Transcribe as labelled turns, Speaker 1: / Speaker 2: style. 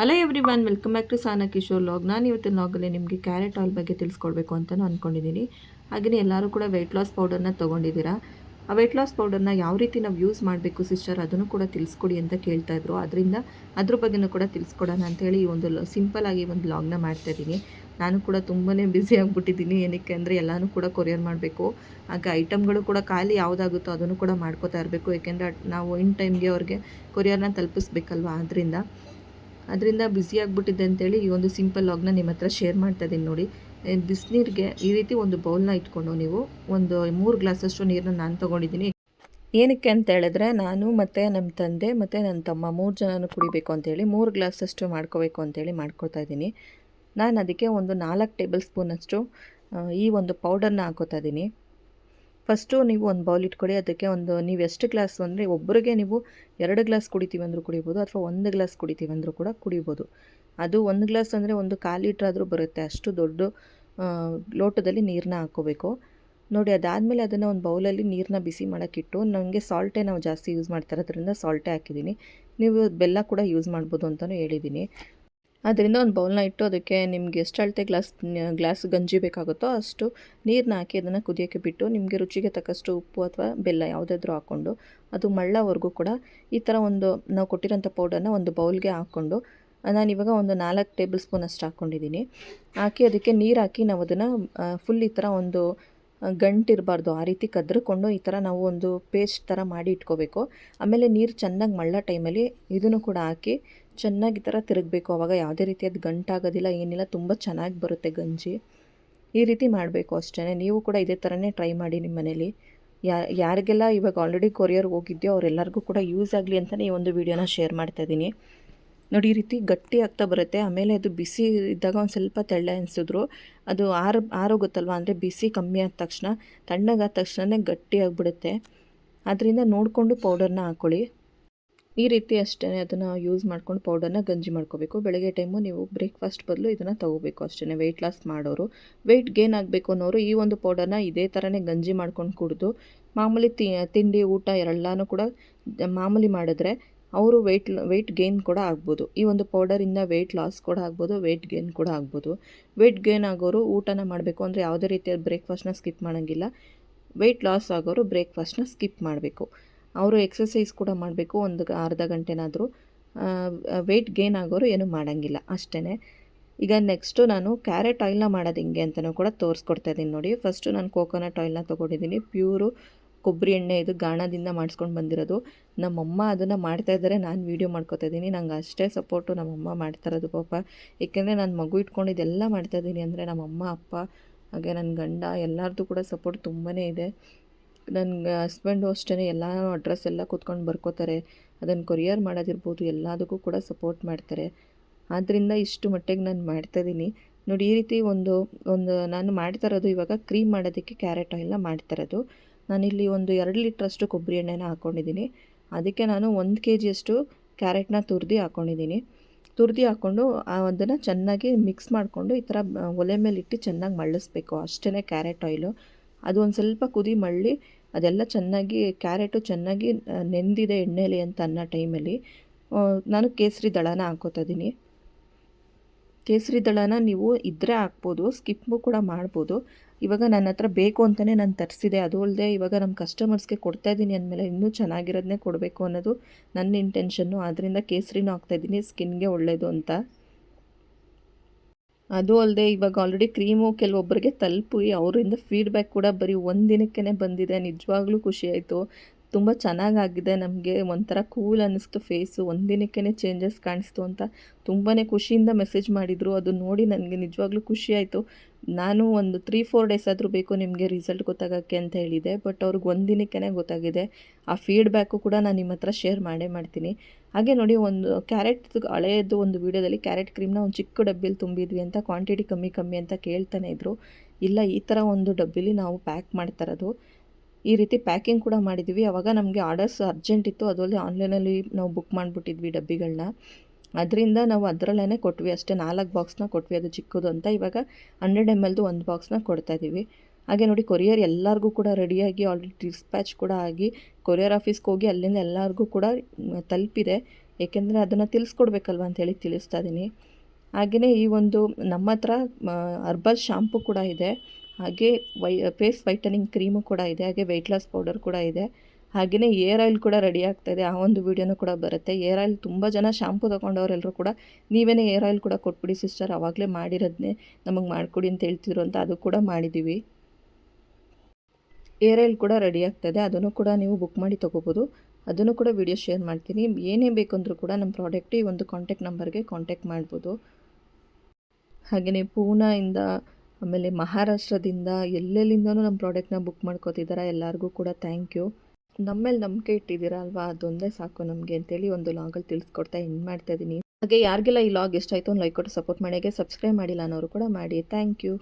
Speaker 1: Hello everyone welcome back to Sana Kishore vlog ನಾನು ಇವತ್ತಿನ ಲಾಗಲ್ಲಿ ನಿಮಗೆ ಕ್ಯಾರೆಟ್ ಆಯಿಲ್ ಬಗ್ಗೆ ತಿಳಿಸ್ಕೊಡ್ಬೇಕು ಅಂತಲೂ ಅಂದ್ಕೊಂಡಿದ್ದೀನಿ ಹಾಗೆಯೇ ಎಲ್ಲರೂ ಕೂಡ ವೆಯ್ಟ್ ಲಾಸ್ ಪೌಡರ್ನ ತೊಗೊಂಡಿದ್ದೀರಾ ಆ ವೆಯ್ಟ್ ಲಾಸ್ ಪೌಡರ್ನ ಯಾವ ರೀತಿ ನಾವು ಯೂಸ್ ಮಾಡಬೇಕು ಸಿಸ್ಟರ್ ಅದನ್ನು ಕೂಡ ತಿಳಿಸ್ಕೊಡಿ ಅಂತ ಕೇಳ್ತಾ ಇದ್ರು. ಅದರಿಂದ ಅದ್ರ ಬಗ್ಗೆನೂ ಕೂಡ ತಿಳಿಸ್ಕೊಡೋಣ ಅಂತೇಳಿ ಈ ಒಂದು ಸಿಂಪಲ್ ಆಗಿ ಒಂದು ಲಾಗ್ನ ಮಾಡ್ತಾಯಿದ್ದೀನಿ ನಾನು ಕೂಡ ತುಂಬಾ ಬ್ಯುಸಿ ಆಗಿಬಿಟ್ಟಿದ್ದೀನಿ. ಏನಕ್ಕೆ ಅಂದರೆ ಎಲ್ಲನೂ ಕೂಡ ಕೊರಿಯರ್ ಮಾಡಬೇಕು. ಹಾಗೆ ಐಟಮ್ಗಳು ಕೂಡ ಖಾಲಿ ಯಾವುದಾಗುತ್ತೋ ಅದನ್ನು ಕೂಡ ಮಾಡ್ಕೋತಾ ಇರಬೇಕು. ಏಕೆಂದರೆ ನಾವು ಇನ್ ಟೈಮ್ಗೆ ಅವ್ರಿಗೆ ಕೊರಿಯರ್ನ ತಲುಪಿಸ್ಬೇಕಲ್ವ? ಆದ್ದರಿಂದ ಅದರಿಂದ ಬ್ಯುಸಿ ಆಗಿಬಿಟ್ಟಿದೆ ಅಂತೇಳಿ ಈ ಒಂದು ಸಿಂಪಲ್ ಲಾಗ್ನ ನಿಮ್ಮ ಹತ್ರ ಶೇರ್ ಮಾಡ್ತಾ ಇದ್ದೀನಿ ನೋಡಿ. ಬಿಸಿನೀರಿಗೆ ಈ ರೀತಿ ಒಂದು ಬೌಲ್ನ ಇಟ್ಕೊಂಡು ನೀವು ಒಂದು ಮೂರು ಗ್ಲಾಸಷ್ಟು ನೀರನ್ನ ನಾನು ತೊಗೊಂಡಿದ್ದೀನಿ. ಏನಕ್ಕೆ ಅಂತ ಹೇಳಿದ್ರೆ ನಾನು ಮತ್ತು ನಮ್ಮ ತಂದೆ ಮತ್ತು ನನ್ನ ತಮ್ಮ ಮೂರು ಜನನೂ ಕುಡಿಬೇಕು ಅಂತೇಳಿ ಮೂರು ಗ್ಲಾಸಷ್ಟು ಮಾಡ್ಕೋಬೇಕು ಅಂತೇಳಿ ಮಾಡ್ಕೊತಾ ಇದ್ದೀನಿ. ನಾನು ಅದಕ್ಕೆ ಒಂದು ನಾಲ್ಕು ಟೇಬಲ್ ಸ್ಪೂನಷ್ಟು ಈ ಒಂದು ಪೌಡರ್ನ ಹಾಕೋತಾ ಇದ್ದೀನಿ. ಫಸ್ಟು ನೀವು ಒಂದು ಬೌಲ್ ಇಟ್ಕೊಳ್ಳಿ, ಅದಕ್ಕೆ ಒಂದು ನೀವು ಎಷ್ಟು ಗ್ಲಾಸ್ ಅಂದರೆ ಒಬ್ಬರಿಗೆ ನೀವು ಎರಡು ಗ್ಲಾಸ್ ಕುಡಿತೀವಿ ಅಂದರೂ ಕುಡಿಬೋದು ಅಥವಾ ಒಂದು ಗ್ಲಾಸ್ ಕುಡಿತೀವಿ ಅಂದರೂ ಕೂಡ ಕುಡಿಬೋದು. ಅದು ಒಂದು ಗ್ಲಾಸ್ ಅಂದರೆ ಒಂದು ಕಾಲು ಲೀಟ್ರ್ ಆದರೂ ಬರುತ್ತೆ, ಅಷ್ಟು ದೊಡ್ಡ ಲೋಟದಲ್ಲಿ ನೀರನ್ನ ಹಾಕ್ಕೋಬೇಕು. ನೋಡಿ, ಅದಾದಮೇಲೆ ಅದನ್ನು ಒಂದು ಬೌಲಲ್ಲಿ ನೀರನ್ನ ಬಿಸಿ ಮಾಡೋಕ್ಕಿಟ್ಟು ನನಗೆ ಸಾಲ್ಟೇ ನಾವು ಜಾಸ್ತಿ ಯೂಸ್ ಮಾಡ್ತಾ ಸಾಲ್ಟೇ ಹಾಕಿದ್ದೀನಿ. ನೀವು ಬೆಲ್ಲ ಕೂಡ ಯೂಸ್ ಮಾಡ್ಬೋದು ಅಂತಲೂ ಹೇಳಿದ್ದೀನಿ. ಅದರಿಂದ ಒಂದು ಬೌಲ್ನ ಇಟ್ಟು ಅದಕ್ಕೆ ನಿಮ್ಗೆ ಎಷ್ಟು ಅಳತೆ ಗ್ಲಾಸ್ ಗ್ಲಾಸ್ ಗಂಜಿ ಬೇಕಾಗುತ್ತೋ ಅಷ್ಟು ನೀರನ್ನ ಹಾಕಿ ಅದನ್ನು ಕುದಿಯೋಕ್ಕೆ ಬಿಟ್ಟು ನಿಮಗೆ ರುಚಿಗೆ ತಕ್ಕಷ್ಟು ಉಪ್ಪು ಅಥವಾ ಬೆಲ್ಲ ಯಾವುದಾದ್ರೂ ಹಾಕ್ಕೊಂಡು ಅದು ಮಳ್ಳವರೆಗೂ ಕೂಡ ಈ ಥರ ಒಂದು ನಾವು ಕೊಟ್ಟಿರೋಂಥ ಪೌಡರ್ನ ಒಂದು ಬೌಲ್ಗೆ ಹಾಕ್ಕೊಂಡು ನಾನು ಇವಾಗ ಒಂದು ನಾಲ್ಕು ಟೇಬಲ್ ಸ್ಪೂನ್ ಅಷ್ಟು ಹಾಕ್ಕೊಂಡಿದ್ದೀನಿ. ಹಾಕಿ ಅದಕ್ಕೆ ನೀರು ಹಾಕಿ ನಾವು ಅದನ್ನು ಫುಲ್ ಈ ಥರ ಒಂದು ಗಂಟಿರಬಾರ್ದು. ಆ ರೀತಿ ಕದ್ರಿಕೊಂಡು ಈ ಥರ ನಾವು ಒಂದು ಪೇಸ್ಟ್ ಥರ ಮಾಡಿ ಇಟ್ಕೋಬೇಕು. ಆಮೇಲೆ ನೀರು ಚೆನ್ನಾಗಿ ಮಳ್ಳ ಟೈಮಲ್ಲಿ ಇದನ್ನು ಕೂಡ ಹಾಕಿ ಚೆನ್ನಾಗಿ ಈ ಥರ ತಿರುಗಬೇಕು. ಆವಾಗ ಯಾವುದೇ ರೀತಿಯಾದ ಗಂಟಾಗೋದಿಲ್ಲ, ಏನಿಲ್ಲ, ತುಂಬ ಚೆನ್ನಾಗಿ ಬರುತ್ತೆ ಗಂಜಿ. ಈ ರೀತಿ ಮಾಡಬೇಕು ಅಷ್ಟೇ ನೀವು ಕೂಡ ಇದೇ ಥರನೇ ಟ್ರೈ ಮಾಡಿ ನಿಮ್ಮ ಮನೇಲಿ. ಯಾರಿಗೆಲ್ಲ ಇವಾಗ ಆಲ್ರೆಡಿ ಕೊರಿಯರ್ ಹೋಗಿದ್ಯೋ ಅವರೆಲ್ಲರಿಗೂ ಕೂಡ ಯೂಸ್ ಆಗಲಿ ಅಂತಲೇ ಈ ಒಂದು ವಿಡಿಯೋನ ಶೇರ್ ಮಾಡ್ತಾಯಿದ್ದೀನಿ ನೋಡಿ ಈ ರೀತಿ ಗಟ್ಟಿ ಆಗ್ತಾ ಬರುತ್ತೆ. ಆಮೇಲೆ ಅದು ಬಿಸಿ ಇದ್ದಾಗ ಒಂದು ಸ್ವಲ್ಪ ತೆಳ್ಳೆ ಅನಿಸಿದ್ರು ಅದು ಆರು ಆರೋಗುತ್ತಲ್ವ ಅಂದರೆ ಬಿಸಿ ಕಮ್ಮಿ ಆದ ತಕ್ಷಣ, ತಣ್ಣಗಾದ ತಕ್ಷಣವೇ ಗಟ್ಟಿ ಆಗಿಬಿಡುತ್ತೆ. ಅದರಿಂದ ನೋಡಿಕೊಂಡು ಪೌಡರ್ನ ಹಾಕ್ಕೊಳ್ಳಿ ಈ ರೀತಿ ಅಷ್ಟೇ ಅದನ್ನು ಯೂಸ್ ಮಾಡ್ಕೊಂಡು ಪೌಡರ್ನ ಗಂಜಿ ಮಾಡ್ಕೋಬೇಕು. ಬೆಳಗ್ಗೆ ಟೈಮು ನೀವು ಬ್ರೇಕ್ಫಾಸ್ಟ್ ಬದಲು ಇದನ್ನು ತೊಗೋಬೇಕು ಅಷ್ಟೇ ವೆಯ್ಟ್ ಲಾಸ್ ಮಾಡೋರು. ವೆಯ್ಟ್ ಗೇನ್ ಆಗಬೇಕು ಅನ್ನೋರು ಈ ಒಂದು ಪೌಡರ್ನ ಇದೇ ಥರನೇ ಗಂಜಿ ಮಾಡ್ಕೊಂಡು ಕುಡಿದು, ಮಾಮೂಲಿ ತಿಂಡಿ, ಊಟ ಎಲ್ಲನೂ ಕೂಡ ಮಾಮೂಲಿ ಮಾಡಿದ್ರೆ ಅವರು ವೆಯ್ಟ್ ವೆಯ್ಟ್ ಗೇನ್ ಕೂಡ ಆಗ್ಬೋದು. ಈ ಒಂದು ಪೌಡರಿಂದ ವೆಯ್ಟ್ ಲಾಸ್ ಕೂಡ ಆಗ್ಬೋದು ವೆಯ್ಟ್ ಗೇನ್ ಕೂಡ ಆಗ್ಬೋದು. ವೆಯ್ಟ್ ಗೇನ್ ಆಗೋರು ಊಟನ ಮಾಡಬೇಕು ಅಂದರೆ ಯಾವುದೇ ರೀತಿಯ ಬ್ರೇಕ್ಫಾಸ್ಟ್ನ ಸ್ಕಿಪ್ ಮಾಡೋಂಗಿಲ್ಲ. ವೆಯ್ಟ್ ಲಾಸ್ ಆಗೋರು ಬ್ರೇಕ್ಫಾಸ್ಟ್ನ ಸ್ಕಿಪ್ ಮಾಡಬೇಕು. ಅವರು ಎಕ್ಸಸೈಸ್ ಕೂಡ ಮಾಡಬೇಕು, ಒಂದು ಅರ್ಧ ಗಂಟೆನಾದರೂ. ವೆಯ್ಟ್ ಗೇನ್ ಆಗೋರು ಏನೂ ಮಾಡೋಂಗಿಲ್ಲ ಅಷ್ಟೇ ಈಗ ನೆಕ್ಸ್ಟು ನಾನು ಕ್ಯಾರೆಟ್ ಆಯಿಲ್ನ ಮಾಡೋದು ಹಿಂಗೆ ಅಂತಲೂ ಕೂಡ ತೋರಿಸ್ಕೊಡ್ತಾ ಇದ್ದೀನಿ ನೋಡಿ. ಫಸ್ಟು ನಾನು ಕೋಕೋನಟ್ ಆಯಿಲ್ನ ತೊಗೊಂಡಿದ್ದೀನಿ. ಪ್ಯೂರು ಕೊಬ್ಬರಿ ಎಣ್ಣೆ ಇದು ಗಾಣದಿಂದ ಮಾಡಿಸ್ಕೊಂಡು ಬಂದಿರೋದು. ನಮ್ಮಮ್ಮ ಅದನ್ನು ಮಾಡ್ತಾ ಇದ್ದಾರೆ ನಾನು ವೀಡಿಯೋ ಮಾಡ್ಕೋತಾ ಇದ್ದೀನಿ ನಂಗೆ ಅಷ್ಟೇ ಸಪೋರ್ಟು ನಮ್ಮಮ್ಮ ಮಾಡ್ತಾ ಇರೋದು ಪಾಪ. ಏಕೆಂದರೆ ನಾನು ಮಗು ಇಟ್ಕೊಂಡು ಇದೆಲ್ಲ ಮಾಡ್ತಾಯಿದ್ದೀನಿ ಅಂದರೆ ನಮ್ಮಮ್ಮ, ಅಪ್ಪ, ಹಾಗೆ ನನ್ನ ಗಂಡ ಎಲ್ಲರದ್ದು ಕೂಡ ಸಪೋರ್ಟ್ ತುಂಬಾ ಇದೆ. ನನ್ನ ಹಸ್ಬೆಂಡು ಅಷ್ಟೇ ಎಲ್ಲ ಅಡ್ರೆಸ್ ಎಲ್ಲ ಕೂತ್ಕೊಂಡು ಬರ್ಕೋತಾರೆ. ಅದನ್ನು ಕೊರಿಯರ್ ಮಾಡೋದಿರ್ಬೋದು, ಎಲ್ಲದಕ್ಕೂ ಕೂಡ ಸಪೋರ್ಟ್ ಮಾಡ್ತಾರೆ. ಆದ್ದರಿಂದ ಇಷ್ಟು ಮಟ್ಟಿಗೆ ನಾನು ಮಾಡ್ತಾಯಿದ್ದೀನಿ ನೋಡಿ ಈ ರೀತಿ ಒಂದು ಒಂದು ನಾನು ಮಾಡ್ತಾ ಇರೋದು ಇವಾಗ ಕ್ರೀಮ್ ಮಾಡೋದಕ್ಕೆ ಕ್ಯಾರೆಟ್ ಆಯಿಲ್ನ ಮಾಡ್ತಾ ಇರೋದು. ನಾನಿಲ್ಲಿ ಒಂದು ಎರಡು ಲೀಟ್ರಷ್ಟು ಕೊಬ್ಬರಿ ಎಣ್ಣೆನ ಹಾಕ್ಕೊಂಡಿದ್ದೀನಿ ಅದಕ್ಕೆ ನಾನು ಒಂದು ಕೆ ಜಿಯಷ್ಟು ಕ್ಯಾರೆಟ್ನ ತುರಿದು ಹಾಕ್ಕೊಂಡಿದ್ದೀನಿ ತುರಿದು ಹಾಕ್ಕೊಂಡು ಅದನ್ನು ಚೆನ್ನಾಗಿ ಮಿಕ್ಸ್ ಮಾಡಿಕೊಂಡು ಈ ಥರ ಒಲೆ ಮೇಲೆ ಇಟ್ಟು ಚೆನ್ನಾಗಿ ಮಳ್ಳಿಸ್ಬೇಕು ಅಷ್ಟೇ ಕ್ಯಾರೆಟ್ ಆಯಿಲು. ಅದು ಒಂದು ಸ್ವಲ್ಪ ಕುದಿ ಮಳ್ಳಿ ಅದೆಲ್ಲ ಚೆನ್ನಾಗಿ ಕ್ಯಾರೆಟು ಚೆನ್ನಾಗಿ ನೆಂದಿದೆ ಎಣ್ಣೆಲಿ ಅಂತ ಅನ್ನೋ ಟೈಮಲ್ಲಿ ನಾನು ಕೇಸರಿ ದಳನ ಹಾಕೋತಾ ಇದ್ದೀನಿ. ಕೇಸರಿ ದಳನ ನೀವು ಇದ್ದರೆ ಹಾಕ್ಬೋದು ಸ್ಕಿಪ್ಪು ಕೂಡ ಮಾಡ್ಬೋದು. ಇವಾಗ ನನ್ನ ಹತ್ರ ಬೇಕು ಅಂತಲೇ ನಾನು ತರಿಸಿದೆ. ಅದು ಅಲ್ಲದೆ ಇವಾಗ ನಮ್ಮ ಕಸ್ಟಮರ್ಸ್ಗೆ ಕೊಡ್ತಾ ಇದ್ದೀನಿ ಅಂದಮೇಲೆ ಇನ್ನೂ ಚೆನ್ನಾಗಿರೋದನ್ನೇ ಕೊಡಬೇಕು ಅನ್ನೋದು ನನ್ನ ಇಂಟೆನ್ಷನ್ನು ಆದ್ದರಿಂದ ಕೇಸರಿನೂ ಹಾಕ್ತಾಯಿದ್ದೀನಿ ಸ್ಕಿನ್ಗೆ ಒಳ್ಳೆಯದು ಅಂತ. ಅದು ಅಲ್ಲದೆ ಇವಾಗ ಆಲ್ರೆಡಿ ಕ್ರೀಮು ಕೆಲವೊಬ್ಬರಿಗೆ ತಲುಪಿ ಅವರಿಂದ ಫೀಡ್ಬ್ಯಾಕ್ ಕೂಡ ಬರೀ ಒಂದು ದಿನಕ್ಕೇ ಬಂದಿದೆ. ನಿಜವಾಗ್ಲೂ ಖುಷಿ ಆಯಿತು. ತುಂಬ ಚೆನ್ನಾಗಾಗಿದೆ. ನಮಗೆ ಒಂಥರ ಕೂಲ್ ಅನ್ನಿಸ್ತು ಫೇಸು ಒಂದು ದಿನಕ್ಕೇ ಚೇಂಜಸ್ ಕಾಣಿಸ್ತು ಅಂತ ತುಂಬಾ ಖುಷಿಯಿಂದ ಮೆಸೇಜ್ ಮಾಡಿದರು. ಅದು ನೋಡಿ ನನಗೆ ನಿಜವಾಗ್ಲೂ ಖುಷಿ ಆಯಿತು. ನಾನು ಒಂದು ತ್ರೀ ಫೋರ್ ಡೇಸ್ ಆದರೂ ಬೇಕು ನಿಮಗೆ ರಿಸಲ್ಟ್ ಗೊತ್ತಾಗೋಕ್ಕೆ ಅಂತ ಹೇಳಿದೆ. ಬಟ್ ಅವ್ರಿಗೆ ಒಂದು ದಿನಕ್ಕೇ ಗೊತ್ತಾಗಿದೆ. ಆ ಫೀಡ್ಬ್ಯಾಕು ಕೂಡ ನಾನು ನಿಮ್ಮ ಹತ್ರ ಶೇರ್ ಮಾಡೇ ಮಾಡ್ತೀನಿ. ಹಾಗೆ ನೋಡಿ ಒಂದು ಕ್ಯಾರೆಟ್ ಹಳೆಯದು ಒಂದು ವೀಡಿಯೋದಲ್ಲಿ ಕ್ಯಾರೆಟ್ ಕ್ರೀಮ್ನ ಒಂದು ಚಿಕ್ಕ ಡಬ್ಬಿಲಿ ತುಂಬಿದ್ವಿ ಅಂತ ಕ್ವಾಂಟಿಟಿ ಕಮ್ಮಿ ಕಮ್ಮಿ ಅಂತ ಕೇಳ್ತಾನೆ ಇದ್ದರು ಇಲ್ಲ, ಈ ಥರ ಒಂದು ಡಬ್ಬಿಲಿ ನಾವು ಪ್ಯಾಕ್ ಮಾಡ್ತಾ ಇರೋದು. ಈ ರೀತಿ ಪ್ಯಾಕಿಂಗ್ ಕೂಡ ಮಾಡಿದ್ವಿ. ಅವಾಗ ನಮಗೆ ಆರ್ಡರ್ಸ್ ಅರ್ಜೆಂಟ್ ಇತ್ತು. ಅದರಲ್ಲಿ ಆನ್ಲೈನಲ್ಲಿ ನಾವು ಬುಕ್ ಮಾಡಿಬಿಟ್ಟಿದ್ವಿ ಡಬ್ಬಿಗಳನ್ನ ಅದರಿಂದ ನಾವು ಅದರಲ್ಲೇ ಕೊಟ್ವಿ. ಅಷ್ಟೇ ನಾಲ್ಕು ಬಾಕ್ಸ್ನ ಕೊಟ್ವಿ. ಅದು ಚಿಕ್ಕದು ಅಂತ. ಇವಾಗ ಹಂಡ್ರೆಡ್ ಎಂ ಎಲ್ದು ಒಂದು ಬಾಕ್ಸ್ನ ಕೊಡ್ತಾಯಿದ್ದೀವಿ ಹಾಗೆ ನೋಡಿ ಕೊರಿಯರ್ ಎಲ್ಲರಿಗೂ ಕೂಡ ರೆಡಿಯಾಗಿ ಆಲ್ರೆಡಿ ಡಿಸ್ಪ್ಯಾಚ್ ಕೂಡ ಆಗಿ ಕೊರಿಯರ್ ಆಫೀಸ್ಗೆ ಹೋಗಿ ಅಲ್ಲಿಂದ ಎಲ್ಲರಿಗೂ ಕೂಡ ತಲುಪಿದೆ. ಏಕೆಂದರೆ ಅದನ್ನು ತಿಳಿಸ್ಕೊಡ್ಬೇಕಲ್ವ ಅಂತೇಳಿ ತಿಳಿಸ್ತಾ ಇದ್ದೀನಿ ಹಾಗೆಯೇ ಈ ಒಂದು ನಮ್ಮ ಹತ್ರ ಹರ್ಬಲ್ ಶಾಂಪು ಕೂಡ ಇದೆ. ಹಾಗೆ ವೈ, ಫೇಸ್ ವೈಟನಿಂಗ್ ಕ್ರೀಮು ಕೂಡ ಇದೆ, ಹಾಗೆ ವೆಯ್ಟ್ ಲಾಸ್ ಪೌಡರ್ ಕೂಡ ಇದೆ. ಹಾಗೆಯೇ ಏರ್ ಆಯಿಲ್ ಕೂಡ ರೆಡಿ ಆಗ್ತಾಯಿದೆ ಆ ಒಂದು ವೀಡಿಯೋನು ಕೂಡ ಬರುತ್ತೆ. ಏರ್ ಆಯಿಲ್ ತುಂಬ ಜನ ಶಾಂಪು ತೊಗೊಂಡವರೆಲ್ಲರೂ ಕೂಡ ನೀವೇನೇ ಏರ್ ಆಯಿಲ್ ಕೂಡ ಕೊಟ್ಬಿಡಿ ಸಿಸ್ಟರ್ ಆವಾಗಲೇ ಮಾಡಿರೋದನ್ನೇ ನಮಗೆ ಮಾಡಿಕೊಡಿ ಅಂತ ಹೇಳ್ತಿದ್ರು ಅಂತ ಅದು ಕೂಡ ಮಾಡಿದ್ದೀವಿ ಏರ್ ಆಯಿಲ್ ಕೂಡ ರೆಡಿ ಆಗ್ತಾಯಿದೆ ಅದನ್ನು ಕೂಡ ನೀವು ಬುಕ್ ಮಾಡಿ ತೊಗೋಬೋದು. ಅದನ್ನು ಕೂಡ ವಿಡಿಯೋ ಶೇರ್ ಮಾಡ್ತೀನಿ. ಏನೇ ಬೇಕಂದ್ರೂ ಕೂಡ ನಮ್ಮ ಪ್ರಾಡಕ್ಟ್ ಈ ಒಂದು ಕಾಂಟ್ಯಾಕ್ಟ್ ನಂಬರ್ಗೆ ಕಾಂಟ್ಯಾಕ್ಟ್ ಮಾಡ್ಬೋದು. ಹಾಗೆಯೇ ಪೂನಾಯಿಂದ ಆಮೇಲೆ ಮಹಾರಾಷ್ಟ್ರದಿಂದ ಎಲ್ಲೆಲ್ಲಿಂದನೂ ನಮ್ಮ ಪ್ರಾಡಕ್ಟ್ನ ಬುಕ್ ಮಾಡ್ಕೋತಿದ್ದಾರೆ ಎಲ್ಲರಿಗೂ ಕೂಡ ಥ್ಯಾಂಕ್ ಯು ನಮ್ಮೇಲೆ ನಂಬಿಕೆ ಇಟ್ಟಿದ್ದೀರಾ ಅಲ್ವಾ? ಅದೊಂದೇ ಸಾಕು ನಮಗೆ ಅಂತೇಳಿ ಒಂದು ಲಾಗಲ್ಲಿ ತಿಳಿಸ್ಕೊಡ್ತಾ ಎಂಡ್ ಮಾಡ್ತಾ ಇದ್ದೀನಿ ಹಾಗೆ ಯಾರಿಗೆಲ್ಲ ಈ ಲಾಗ್ ಇಷ್ಟ ಆಯಿತು ಒಂದು ಲೈಕ್ ಕೊಟ್ಟು ಸಪೋರ್ಟ್ ಮಾಡಿ ಸಬ್ಸ್ಕ್ರೈಬ್ ಮಾಡಿಲ್ಲ ಅನ್ನೋರು ಕೂಡ ಮಾಡಿ. Thank you